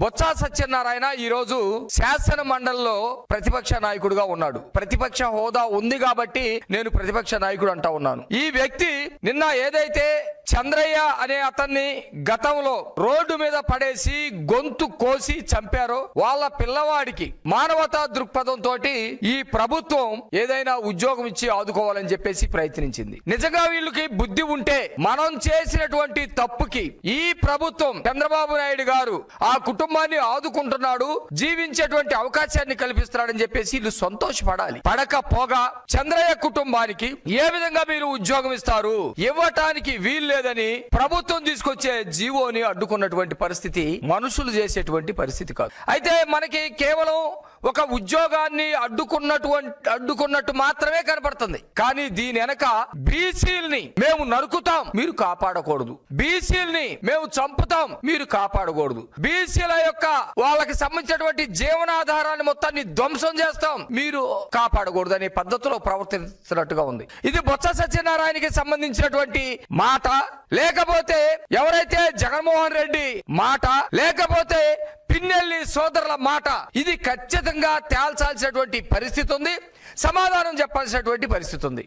బొత్స సత్యనారాయణ ఈరోజు శాసన మండలిలో ప్రతిపక్ష నాయకుడుగా ఉన్నాడు. ప్రతిపక్ష హోదా ఉంది కాబట్టి నేను ప్రతిపక్ష నాయకుడు అంటా ఉన్నాను. ఈ వ్యక్తి నిన్న ఏదైతే చంద్రయ్య అనే అతన్ని గతంలో రోడ్డు మీద పడేసి గొంతు కోసి చంపారో వాళ్ళ పిల్లవాడికి మానవతా దృక్పథంతో ఈ ప్రభుత్వం ఏదైనా ఉద్యోగం ఇచ్చి ఆదుకోవాలని చెప్పేసి ప్రయత్నించింది. నిజంగా వీళ్ళకి బుద్ధి ఉంటే మనం చేసినటువంటి తప్పుకి ఈ ప్రభుత్వం చంద్రబాబు నాయుడు గారు ఆ కుటుంబాన్ని ఆదుకుంటున్నాడు జీవించేటువంటి అవకాశాన్ని కల్పిస్తున్నాడని చెప్పేసి వీళ్ళు సంతోషపడాలి. పడకపోగా చంద్రయ్య కుటుంబానికి ఏ విధంగా మీరు ఉద్యోగం ఇస్తారు ఇవ్వటానికి వీలు లేదని ప్రభుత్వం తీసుకొచ్చే జీవోని అడ్డుకున్నటువంటి పరిస్థితి మనుషులు చేసేటువంటి పరిస్థితి కాదు. అయితే మనకి కేవలం ఒక ఉద్యోగాన్ని అడ్డుకున్నటువంటి అడ్డుకున్నట్టు మాత్రమే కనపడుతుంది. కానీ దీని వెనక బీసీల్ని మేము నరుకుతాం మీరు కాపాడకూడదు. బీసీల్ని మేము చంపుతాం మీరు కాపాడకూడదు. బీసీల యొక్క వాళ్ళకి సంబంధించినటువంటి జీవనాధారాన్ని మొత్తాన్ని ధ్వంసం చేస్తాం మీరు కాపాడకూడదు అనే పద్ధతిలో ప్రవర్తిస్తున్నట్టుగా ఉంది. ఇది బొత్స సత్యనారాయణకి సంబంధించినటువంటి మాట. లేకపోతే ఎవరైతే జగన్మోహన్ రెడ్డి మాట లేకపోతే పిన్నెల్లి సోదరుల మాట ఇది ఖచ్చితంగా తేల్చాల్సినటువంటి పరిస్థితి ఉంది సమాధానం చెప్పాల్సినటువంటి పరిస్థితి ఉంది